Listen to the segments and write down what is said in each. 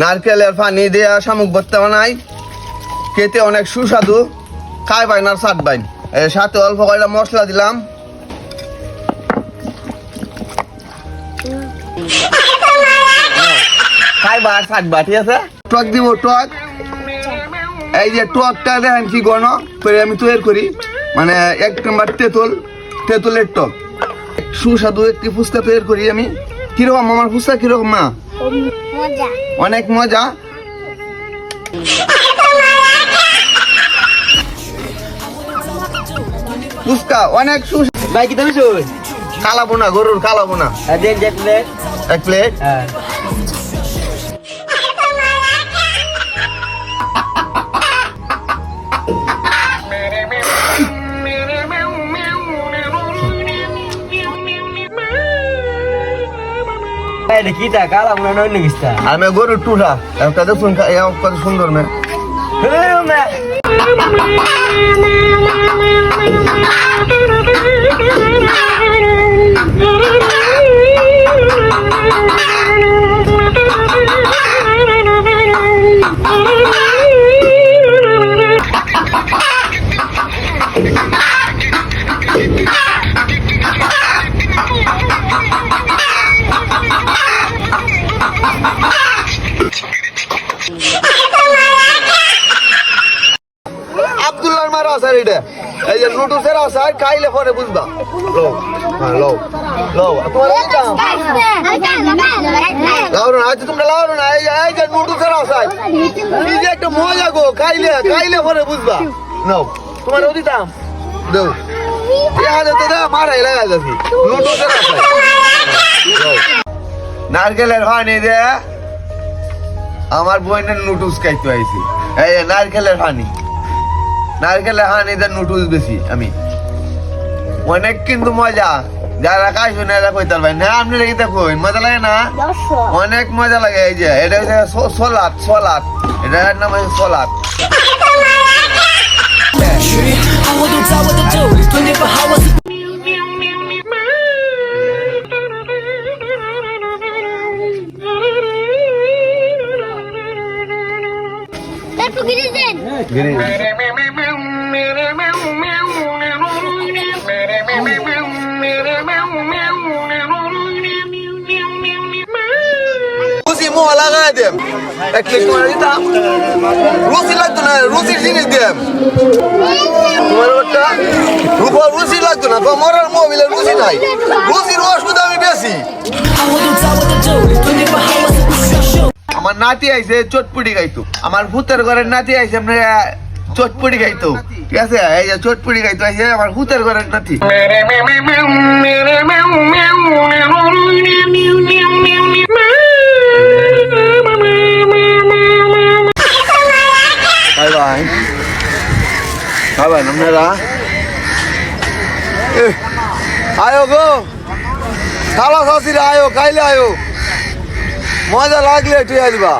নারকেলের পানি দেওয়া শামুক ভর্তা বানাই। খেতে অনেক সুস্বাদু। খাই বাইন আর সাত বাইন এর সাথে অল্প কয়টা মশলা দিলাম। খাই বা আর সাত বা ঠিক আছে? টক দিব টক। এই যে টকটা দেখেন কি গণ করে আমি তৈরি করি। মানে এক নম্বর তেঁতুল, তেঁতুলের টক। সুস্বাদু একটি ফুচকা তৈরি করি আমি। কীরকম আমার ফুচকা, কীরকম মা? অনেক মজা। ফুচকা অনেক সুস্বাদু ভাই কি তুমি শুন কালাবো না গরুর কালাবো না দেন যে প্লেট এক প্লেট হ্যাঁ। এটা কি তা কালা মনে হয় অন্য কিছুটা আমি গরুর টুটা একটা দেখুন কত সুন্দর মে আব্দুল্লাহর মারা আসার এটা এই যে নুডলসের আসার খাইলে পরে বুঝবা। লো হ্যাঁ বুঝবা। তোমার আসার নারকেলের পানি দে আমার বইনের নুটুস খাইতে আইছি। এই নারকেলের পানি নারকেলের হানি দেন নুডলস বেশি আমি। অনেক কিন্তু মজা। যারা খাইছো না এরা কইতে পারবেন না। আপনি রেখে দেখুন মজা লাগে না? অনেক মজা লাগে এই যে এটা হচ্ছে সলাদ সলাদ। এটার নাম হচ্ছে সলাদ। একটু রুচি লাগতো না জিনিস তোমার রুচি লাগতো না তোমার মরার নাই ওষুধ আমি বেশি আমার নাতি আইছে চটপুটি গাইতো আমার ভূতের ঘরের নাতি আইছে আমরা চটপুটি গাইতো ঠিক আছে এই যে চটপুটি গাইতো আইছে আমার ভূতের ঘরের নাতি বাই আপনারা এহ, আয়ো গো। খালা শাশিরা আয়ো খাইলে আয়ো। মজা লাগলে তুই আসবা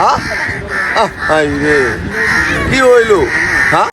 হ্যাঁ রে। কি হইল?